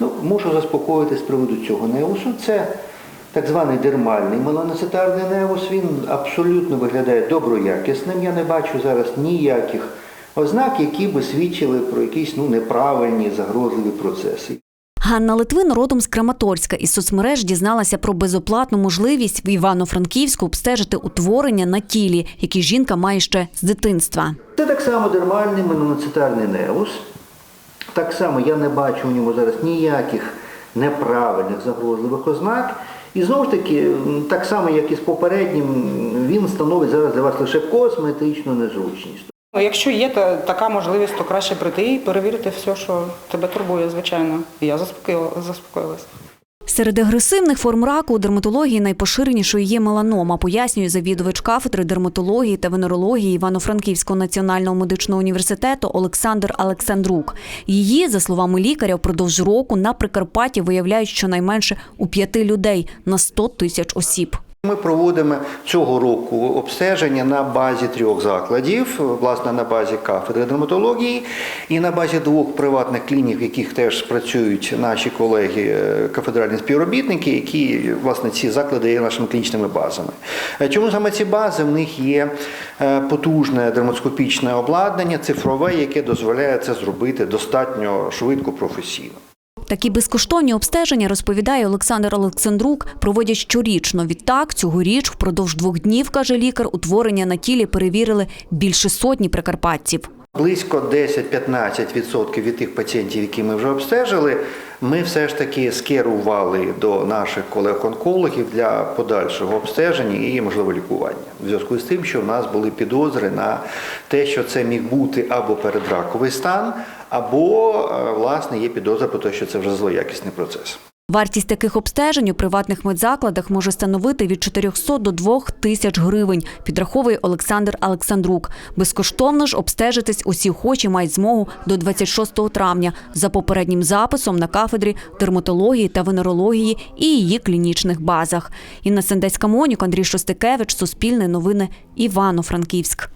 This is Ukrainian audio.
Ну, можу заспокоїти з приводу цього неусу. Це так званий дермальний меланоцитарний неус. Він абсолютно виглядає доброякісним. Я не бачу зараз ніяких ознак, які би свідчили про якісь ну, неправильні загрозливі процеси. Ганна Литвин родом з Краматорська із соцмереж дізналася про безоплатну можливість в Івано-Франківську обстежити утворення на тілі, які жінка має ще з дитинства. Це так само дермальний меланоцитарний неус. Так само я не бачу у ньому зараз ніяких неправильних загрозливих ознак. І знову ж таки, так само, як і з попереднім, він становить зараз для вас лише косметичну незручність. Ну, Якщо є та, така можливість, то краще прийти і перевірити все, що тебе турбує, звичайно. І я заспокоїла, заспокоїлась. Серед агресивних форм раку у дерматології найпоширенішою є меланома, пояснює завідувач кафедри дерматології та венерології Івано-Франківського національного медичного університету Олександр Олександрук. Її, за словами лікаря, впродовж року на Прикарпатті виявляють щонайменше у п'яти людей на 100 тисяч осіб. Ми проводимо цього року обстеження на базі трьох закладів, власне, на базі кафедри дерматології і на базі двох приватних клінік, в яких теж працюють наші колеги, е, кафедральні співробітники, які власне ці заклади є нашими клінічними базами. Е, Чому саме ці бази? В них є е, потужне дерматоскопічне обладнання, цифрове, яке дозволяє це зробити достатньо швидко професійно. Такі безкоштовні обстеження, розповідає Олександр Олександрук, проводять щорічно. Відтак, цьогоріч впродовж двох днів, каже лікар, утворення на тілі перевірили більше сотні прикарпатців. Близько 10-15% від тих пацієнтів, які ми вже обстежили, ми все ж таки скерували до наших колег-онкологів для подальшого обстеження і можливо лікування. В зв'язку з тим, що в нас були підозри на те, що це міг бути або передраковий стан, або е, власне є підозра про те, що це вже злоякісний процес. Вартість таких обстежень у приватних медзакладах може становити від 400 до 2 тисяч гривень, підраховує Олександр Олександрук. Безкоштовно ж обстежитись усі охочі мають змогу до 26 травня за попереднім записом на кафедрі дерматології та венерології і її клінічних базах. Інна Сендецька Монюк, Андрій Шостикевич, Суспільне новини, Івано-Франківськ.